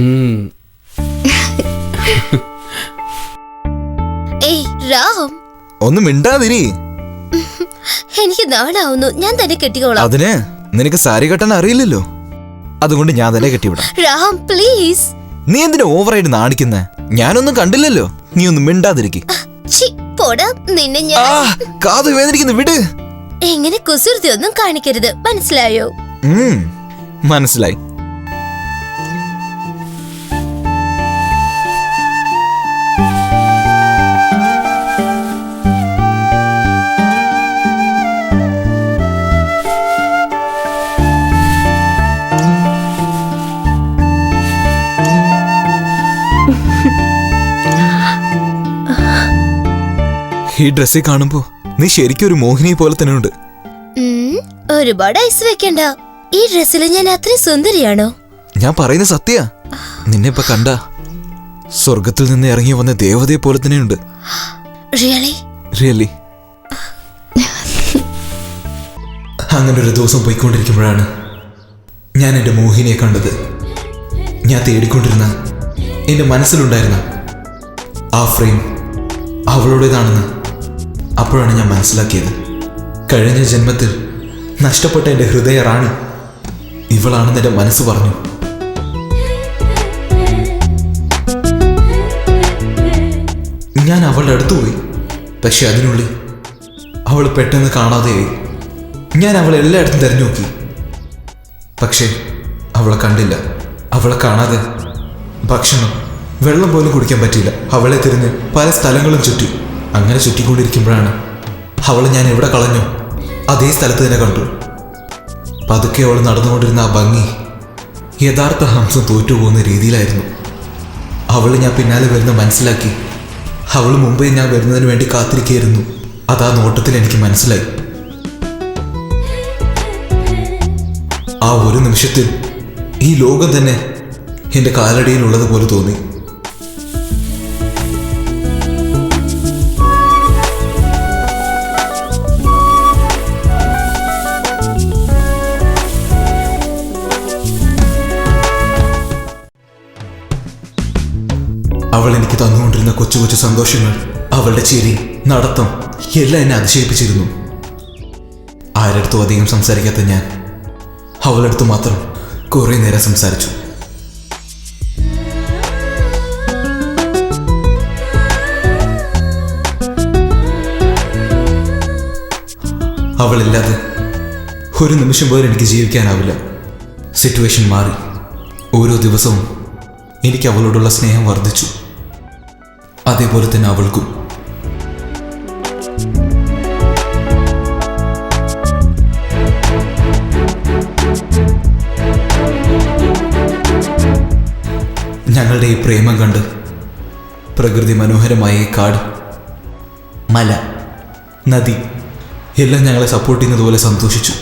ഏയ് രാം ഒന്ന് മിണ്ടാതിരി. എനിക്ക് നാണാവുന്നു. ഞാൻ തന്നെ കെട്ടിക്കോളാം. അതിന് നിനക്ക് സാരി കെട്ടാൻ അറിയില്ലല്ലോ. അതുകൊണ്ട് ഞാൻ തന്നെ കെട്ടിവിടാം. രാം പ്ലീസ് നീ എന്തിനാ ഓവറായിട്ട് നാണിക്കുന്നേ? ഞാനൊന്നും കണ്ടില്ലല്ലോ. നീ ഒന്ന് മിണ്ടാതിരിക്കി. നിന്നെ ആ ഞാൻ കാത് വേദനിക്കുന്നു. വിട്. എങ്ങനെ കുസൃതി ഒന്നും കാണിക്കരുത്. മനസ്സിലായോ? മനസ്സിലായി. ഈ ഡ്രസ്സിൽ കാണുമ്പോ നീ ശരിക്കും ഒരു മോഹിനി പോലെ തന്നെ ഉണ്ട്. ഒരുപാട് ഐസ് വെക്കണ്ട. ഈ ഡ്രസ്സിൽ ഞാൻ അത്ര സുന്ദരിയാണോ? ഞാൻ പറയുന്ന സത്യ. നിന്നെ ഇപ്പൊ കണ്ട സ്വർഗത്തിൽ നിന്ന് ഇറങ്ങി വന്ന ദേവതയെ പോലെ തന്നെയുണ്ട്. റിയലി റിയലി അങ്ങനെ ഒരു ദിവസം പോയിക്കൊണ്ടിരിക്കുമ്പോഴാണ് ഞാൻ എന്റെ മോഹിനിയെ കണ്ടത്. ഞാൻ തേടിക്കൊണ്ടിരുന്ന എന്റെ മനസ്സിലുണ്ടായിരുന്ന ആ ഫ്രെയിം അവളുടേതാണെന്ന് അപ്പോഴാണ് ഞാൻ മനസ്സിലാക്കിയത്. കഴിഞ്ഞ ജന്മത്തിൽ നഷ്ടപ്പെട്ട എന്റെ ഹൃദയ റാണി ഇവളാണെന്ന് എന്റെ മനസ്സ് പറഞ്ഞു. ഞാൻ അവളുടെ അടുത്ത് പോയി. പക്ഷെ അതിനുള്ളിൽ അവൾ പെട്ടെന്ന് കാണാതെയായി. ഞാൻ അവളെ എല്ലായിടത്തും തിരഞ്ഞു നോക്കി. പക്ഷേ അവളെ കണ്ടില്ല. അവളെ കാണാതെ ഭക്ഷണം വെള്ളം പോലും കുടിക്കാൻ പറ്റിയില്ല. അവളെ തിരിഞ്ഞ് പല സ്ഥലങ്ങളും ചുറ്റി. അങ്ങനെ ചുറ്റിക്കൊണ്ടിരിക്കുമ്പോഴാണ് അവളെ ഞാൻ എവിടെ കളഞ്ഞു? അതേ സ്ഥലത്ത് തന്നെ കണ്ടു. പതുക്കെ അവൾ നടന്നുകൊണ്ടിരുന്ന ആ ഭംഗി യഥാർത്ഥ ഹംസം തോറ്റുപോകുന്ന രീതിയിലായിരുന്നു. അവൾ ഞാൻ പിന്നാലെ വരുന്ന മനസ്സിലാക്കി. അവൾ മുമ്പേ ഞാൻ വരുന്നതിന് വേണ്ടി കാത്തിരിക്കുകയായിരുന്നു. അതാ നോട്ടത്തിൽ എനിക്ക് മനസ്സിലായി. ആ ഒരു നിമിഷത്തിൽ ഈ ലോകം തന്നെ എന്റെ കാലടിയിലുള്ളത് പോലെ തോന്നി. അവൾ എനിക്ക് തന്നുകൊണ്ടിരുന്ന കൊച്ചു കൊച്ചു സന്തോഷങ്ങൾ അവളുടെ ചിരി നടത്തം എല്ലാം എന്നെ അതിശയിപ്പിച്ചിരുന്നു. ആരടുത്തും അധികം സംസാരിക്കാത്ത ഞാൻ അവളടുത്ത് മാത്രം കുറെ നേരം സംസാരിച്ചു. അവളില്ലാതെ ഒരു നിമിഷം പോലും എനിക്ക് ജീവിക്കാനാവില്ല. സിറ്റുവേഷൻ മാറി. ഓരോ ദിവസവും എനിക്ക് അവളോടുള്ള സ്നേഹം വർദ്ധിച്ചു. അതേപോലെ തന്നെ അവൾക്കും. ഞങ്ങളുടെ ഈ പ്രേമം കണ്ട് പ്രകൃതി മനോഹരമായ ഈ കാട് മല നദി എല്ലാം ഞങ്ങളെ സപ്പോർട്ട് ചെയ്യുന്നതുപോലെ സന്തോഷിച്ചു.